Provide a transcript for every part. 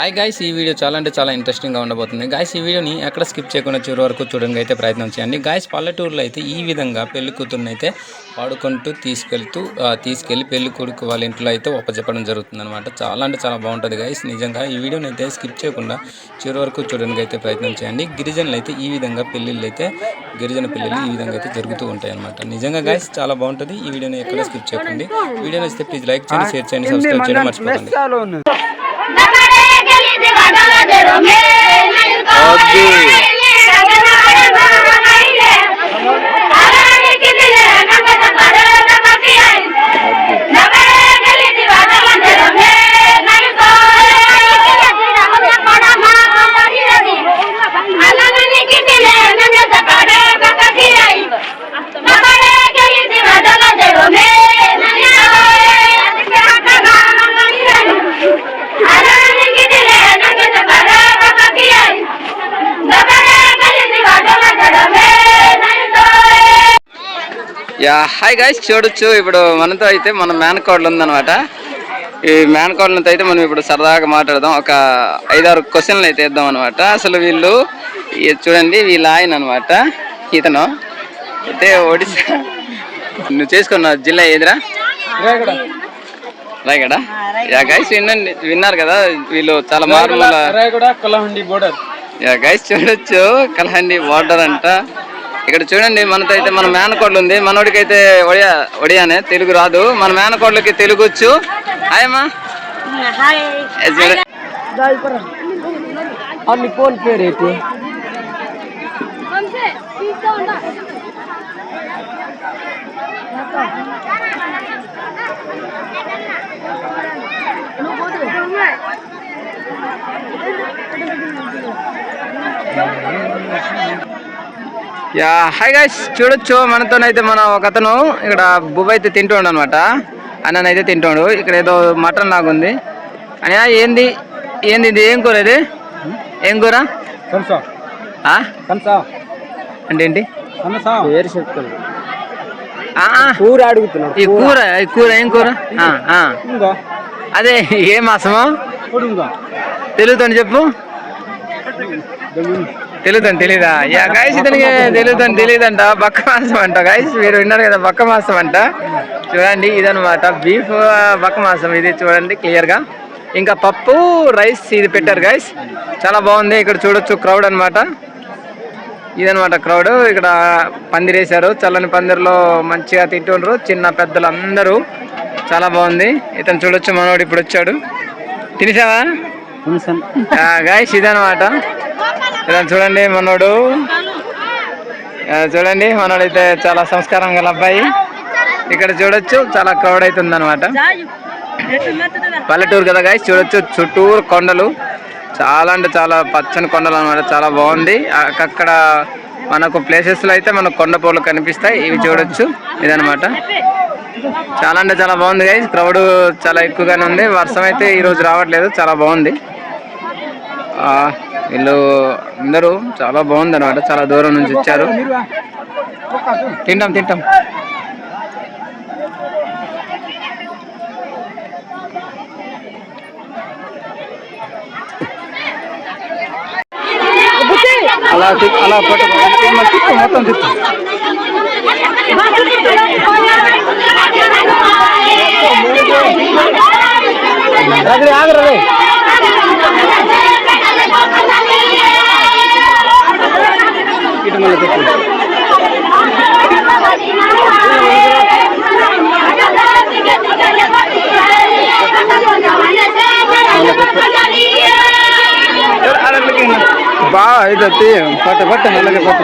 Hi guys ఈ video చాలా అంటే చాలా ఇంట్రెస్టింగ్గా ఉండబోతుంది. గాయస్ ఈ వీడియోని ఎక్కడ స్కిప్ చేయకుండా చివరి వరకు చూడడానికి అయితే ప్రయత్నం చేయండి. గాయస్ పల్లెటూరులో అయితే ఈ విధంగా పెళ్ళి కూతుర్ని అయితే పాడుకుంటూ తీసుకెళ్తూ తీసుకెళ్ళి పెళ్ళి కొడుకు వాళ్ళ ఇంట్లో అయితే ఒప్పచెప్పడం జరుగుతుంది అనమాట చాలా అంటే చాలా బాగుంటుంది గాయస్ నిజంగా ఈ వీడియోని అయితే స్కిప్ చేయకుండా చివరి వరకు చూడడానికి అయితే ప్రయత్నం చేయండి. గిరిజనులు అయితే ఈ విధంగా పెళ్ళిళ్ళు అయితే గిరిజన పెళ్ళిళ్ళు ఈ విధంగా అయితే జరుగుతూ ఉంటాయి అనమాట నిజంగా గాయస్ చాలా బాగుంటుంది. ఈ వీడియోని ఎక్కడ స్కిప్ చేయకండి. వీడియో నచ్చితే ప్లీజ్ లైక్ చేయండి షేర్ చేయండి సబ్స్క్రైబ్ చేయడం మర్చిపోకండి. good. యా హాయ్ గాయ్స్ చూడొచ్చు. ఇప్పుడు మనతో అయితే మన మేనకోడలు ఉందన్నమాట. ఈ మేనకోడలతో అయితే మనం ఇప్పుడు సరదాగా మాట్లాడదాం. ఒక ఐదారు క్వశ్చన్లు అయితే ఇద్దాం అనమాట అసలు వీళ్ళు చూడండి వీళ్ళ ఆయన అనమాట ఇతను. అయితే ఒడిశా నువ్వు చేసుకున్న జిల్లా ఏదిరా? రాయగడ. యా గైస్ వినండి విన్నారు కదా వీళ్ళు చాలా మారుమూల Rayagada Kalahandi border yeah guys చూడొచ్చు. కలహండి వాటర్ అంట. ఇక్కడ చూడండి మనతో అయితే మన మేనకోడలు ఉంది మనోడికి అయితే ఒడియా ఒడియానే తెలుగు రాదు. మన మేనకోడలకి తెలుగు వచ్చు. హాయమ్మా ఫోన్ యా హాయ్ గైస్ చూడొచ్చు మనతోనైతే మన ఒక అతను ఇక్కడ బుబ్ అయితే తింటుండు అనమాట అన్ననైతే తింటాడు. ఇక్కడ ఏదో మటన్ లాగా ఉంది అయ్యా ఏంది? ఏంది ఇది? ఏం కూర ఇది? ఏం కూర? అంటే ఏంటి. కూర అడుగుతున్నాడు. ఈ కూర. ఈ కూర ఏం కూర? ఆ, ఆ. ఉందా అదే ఏ మాసము? తెలుగుతాను చెప్పు. తెలుగుతాను తెలీదా? యా గాయస్ ఇతనికి తెలుగుతాను తెలియదంట బక్క మాసం అంట. గాయస్ మీరు విన్నారు కదా బక్క మాసం అంట. చూడండి ఇదనమాట బీఫ్ బక్క మాసం. ఇది చూడండి క్లియర్గా. ఇంకా పప్పు రైస్ ఇది పెట్టారు గాయస్ చాలా బాగుంది. ఇక్కడ చూడొచ్చు క్రౌడ్ అన్నమాట. ఇదనమాట క్రౌడ్ ఇక్కడ పందిరేశారు చల్లని పందిరిలో మంచిగా తింటుండ్రు. చిన్న పెద్దలు అందరూ చాలా బాగుంది. ఇతను చూడొచ్చు మనోడు ఇప్పుడు వచ్చాడు. తినేసావా? గాయస్ ఇదనమాట ఇలా చూడండి మనోడు. చూడండి మనోడైతే చాలా సంస్కారం గల అబ్బాయి. ఇక్కడ చూడొచ్చు చాలా క్రౌడ్ అవుతుంది అనమాట పల్లెటూరు కదా గాయస్ చూడొచ్చు చుట్టూరు కొండలు. చాలా అంటే చాలా పచ్చని కొండలు అనమాట చాలా బాగుంది. అక్కడ మనకు ప్లేసెస్లో అయితే మనకు కొండ పూలు కనిపిస్తాయి ఇవి చూడొచ్చు ఇదనమాట చాలా అంటే చాలా బాగుంది గైస్ క్రౌడ్ చాలా ఎక్కువగానే ఉంది. వర్షం అయితే ఈరోజు రావట్లేదు చాలా బాగుంది. ఆ, వీళ్ళు అందరూ చాలా బాగుంది అనమాట చాలా దూరం నుంచి వచ్చారు. తింటాం తింటాం. అలా అలా పట్టు మొత్తం తిప్పు ఆగరే బాగా అయితే పట్ట పట్ట అలాగే పట్ట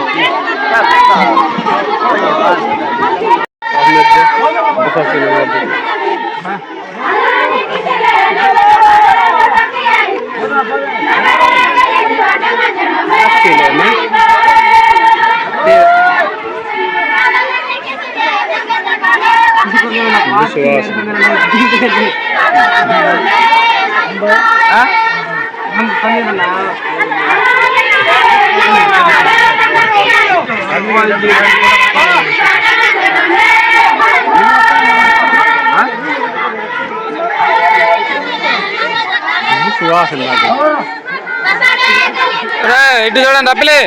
సువాసన నాకు రే, ఇటు చూడండి అప్పలే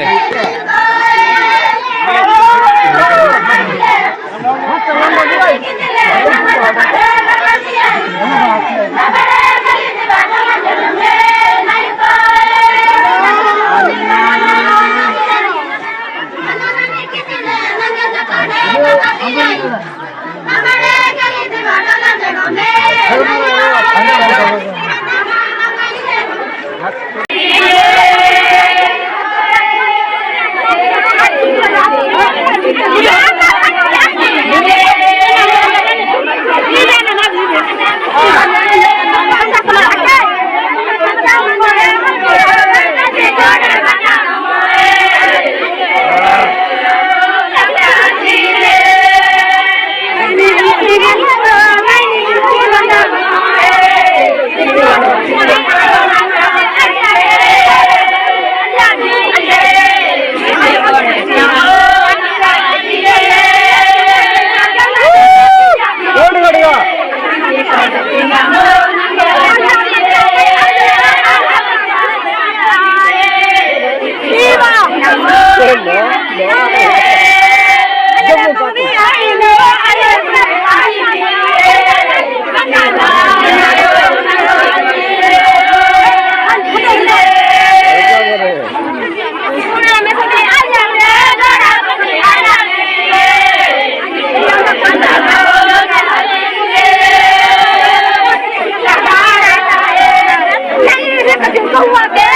homework,